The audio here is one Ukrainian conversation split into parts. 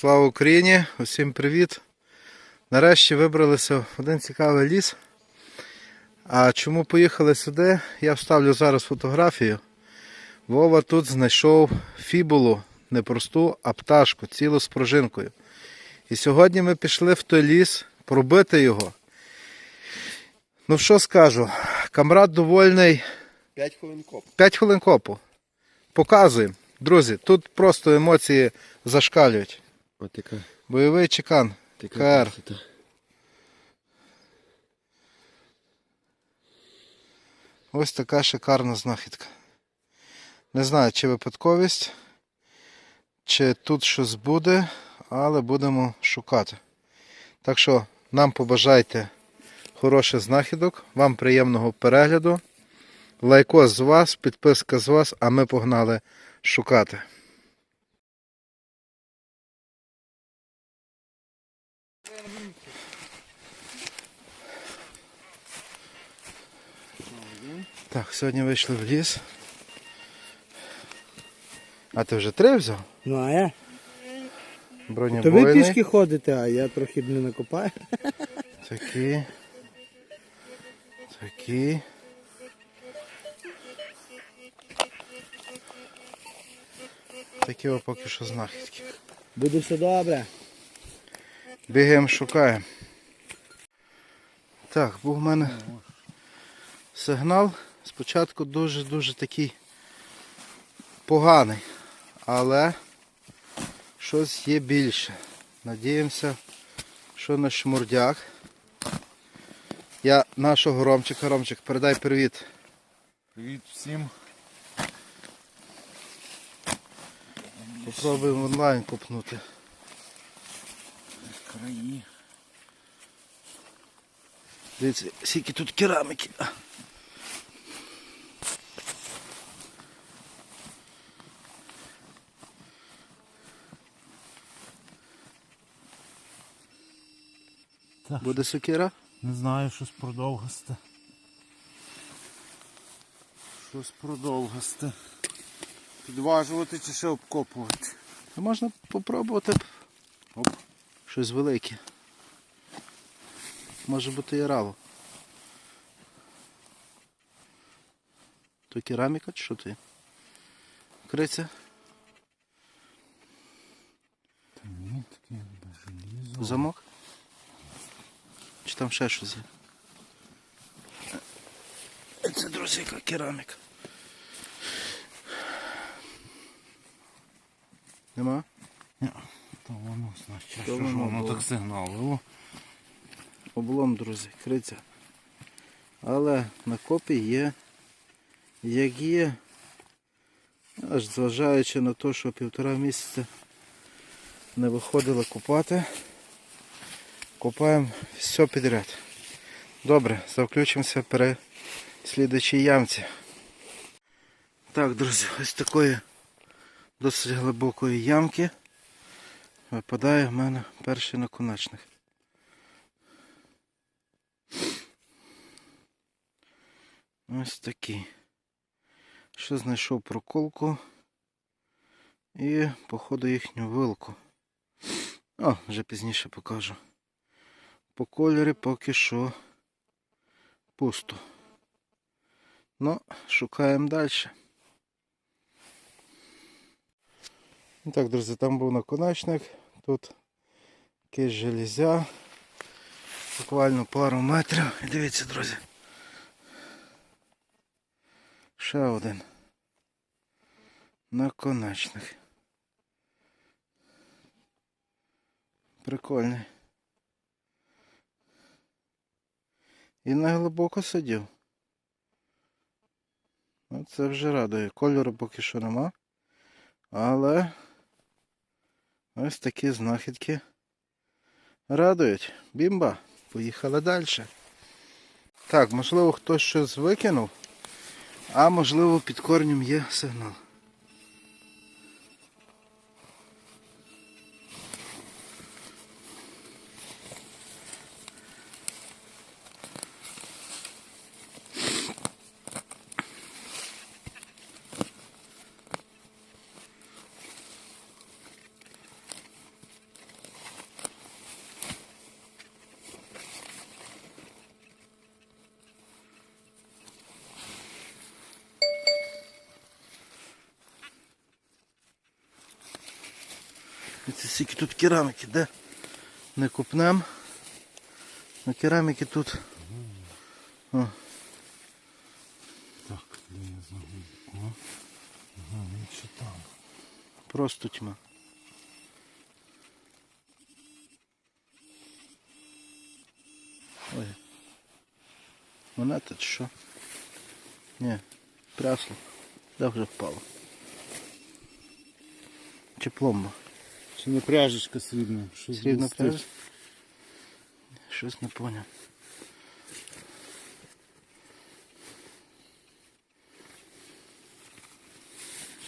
Слава Україні! Усім привіт! Нарешті вибралися в один цікавий ліс. А чому поїхали сюди? Я вставлю зараз фотографію. Вова тут знайшов фібулу, не просту, а пташку, цілу з пружинкою. І сьогодні ми пішли в той ліс пробити його. Ну що скажу, камрад довольний 5 хвилин коп. 5 хвилин копу. Показуємо. Друзі, тут просто емоції зашкалюють. От яка, Бойовий чекан. така КР. красота. Ось така шикарна знахідка. Не знаю, чи випадковість, чи тут щось буде, але будемо шукати. Так що нам побажайте хороших знахідок, вам приємного перегляду. Лайкос з вас, підписка з вас, а ми погнали шукати. Так, сьогодні вийшли в ліс. А ти вже три взяв? Ну а я? То ви Бронебойний. пішки ходите, а я трохи не накопаю. Такі. Такі. Такі о поки що знахідки. Буде все добре. Бігаємо, шукаємо. Так, був в мене сигнал. Спочатку дуже-дуже такий поганий. Але щось є більше. Надіємося, що на шмурдяк. Я нашого Ромчика, Ромчик, передай привіт. Привіт всім. Попробуємо онлайн купнути. Краї. Дивіться, скільки тут кераміки. Так. Буде сокира? Не знаю, щось продовгасте. Щось продовгасте. Підважувати чи ще обкопувати. А можна попробувати. Оп. Щось велике. Може бути і раво. То кераміка чи що ти? Криця? Та ні, таке желізо. Замок? Чи там ще щось є? Це, друзі, яка кераміка. Нема? Ні. Та воно, значить, що ж воно воно було. так сигналило. облом, друзі, криця. Але на копі є, як є, аж зважаючи на те, що півтора місяця не виходило купати, купаємо все підряд. Добре, завключимося при слідчій ямці. Так, друзі, ось такої досить глибокої ямки випадає в мене перший наконечник. Ось такий. Ще знайшов проколку і, походу, їхню вилку. О, вже пізніше покажу. По кольорі поки що пусто. Ну, шукаємо далі. Ну Так, друзі, там був наконечник. Тут якесь железя. Буквально пару метрів. Дивіться, друзі. Ще один. Наконечник. Прикольний. І не глибоко сидів. Ну, це вже радує. Кольору поки що нема. Але ось такі знахідки радують. Бімба. Поїхали далі. Так, можливо, хтось щось викинув. А можливо під корнем є сигнал. Скільки тут кераміки, де не купнем. На кераміки тут. О, Так, де я загубив? О. Ага, ще там. просто тьма. Ой. Монета чи що? Ні, прясло. Де вже впало? Чи пломба? Чи не пряжечка срібна? Щось Срібна пряжа? Щось не поняв.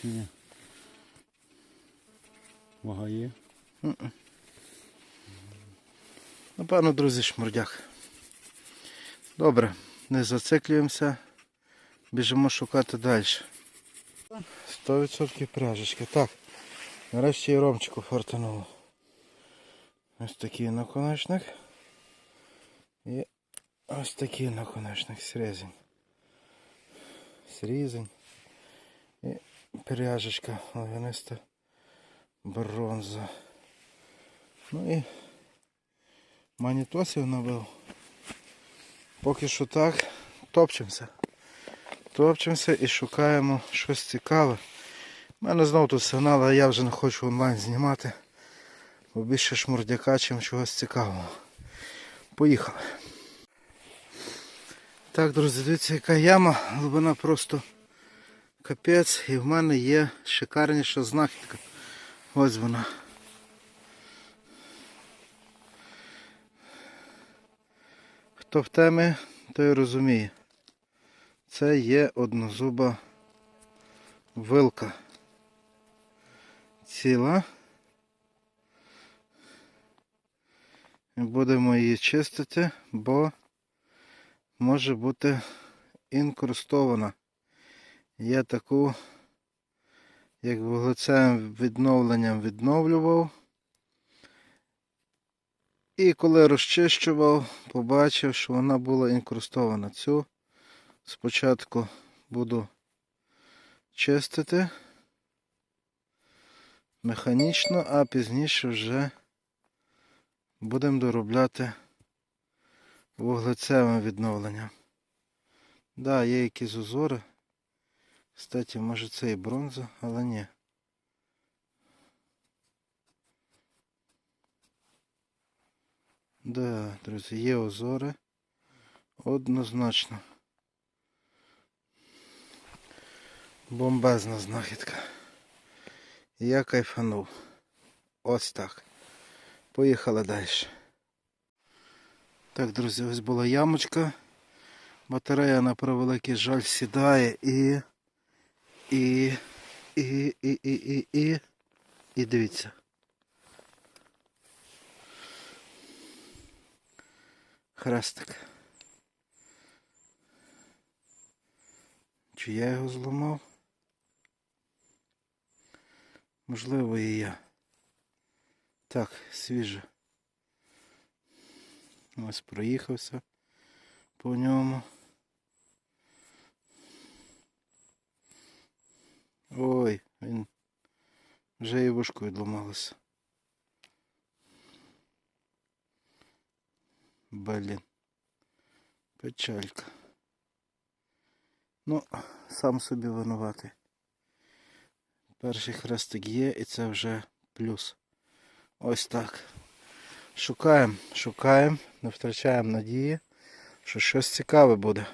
Чи ні? Вага є? Напевно, друзі, шмурдяк. Добре, не зациклюємося. Біжимо шукати далі. 100% пряжечки. Так, нарешті і ромчику фартануло. Ось такий наконечник. І ось такий наконечник, срезень. Срізень. І пряжечка лавяниста бронза. Ну і манітосів набив. Поки що так, топчемося. Топчемося і шукаємо щось цікаве. У мене знову тут сигнал, а я вже не хочу онлайн знімати. Бо більше шмурдяка, чим чогось цікавого. Поїхали. Так, друзі, дивіться, яка яма, глибина просто капець. І в мене є шикарніша знахідка. Ось вона. Хто в темі, той розуміє. Це є однозуба вилка. Ціла. Будемо її чистити, бо може бути інкрустована. Я таку, як вуглецевим відновленням відновлював. І коли розчищував, побачив, що вона була інкрустована. Цю спочатку буду чистити механічно, а пізніше вже будемо доробляти вуглецевим відновленням. Так, да, є якісь узори. Кстати, може це і бронза, але ні. Да, друзі, є озори. Однозначно. Бомбезна знахідка. Я кайфанув. Ось так. Поїхали далі. Так, друзі, ось була ямочка. Батарея на превеликий жаль сідає і. І. І. І. І. І. І. І дивіться. Хрестик. Чи я його зламав? Можливо і я. Так, свіже. Ось проїхався по ньому. Ой, він вже і вушко відламалося. Блін. Печалька. Ну, сам собі винуватий. Перший хрестик є і це вже плюс. Ось так. Шукаємо, шукаємо, не втрачаємо надії, що щось цікаве буде.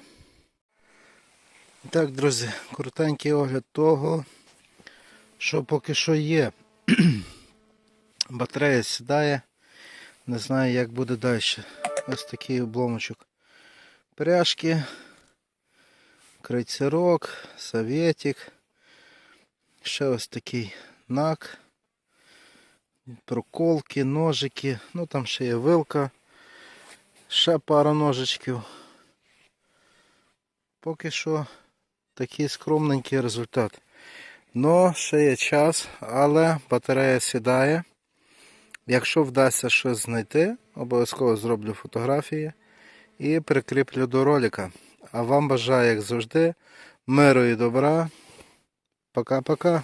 Так, друзі, коротенький огляд того, що поки що є. Батарея сідає. Не знаю, як буде далі. Ось такий обломочок пряжки, крейцерок, советик. Ще ось такий нак. Проколки, ножики. Ну там ще є вилка. Ще пара ножичків. Поки що такий скромненький результат. Но ще є час, але батарея сідає. Якщо вдасться щось знайти, обов'язково зроблю фотографії і прикріплю до ролика. А вам бажаю, як завжди, миру і добра. Пока-пока.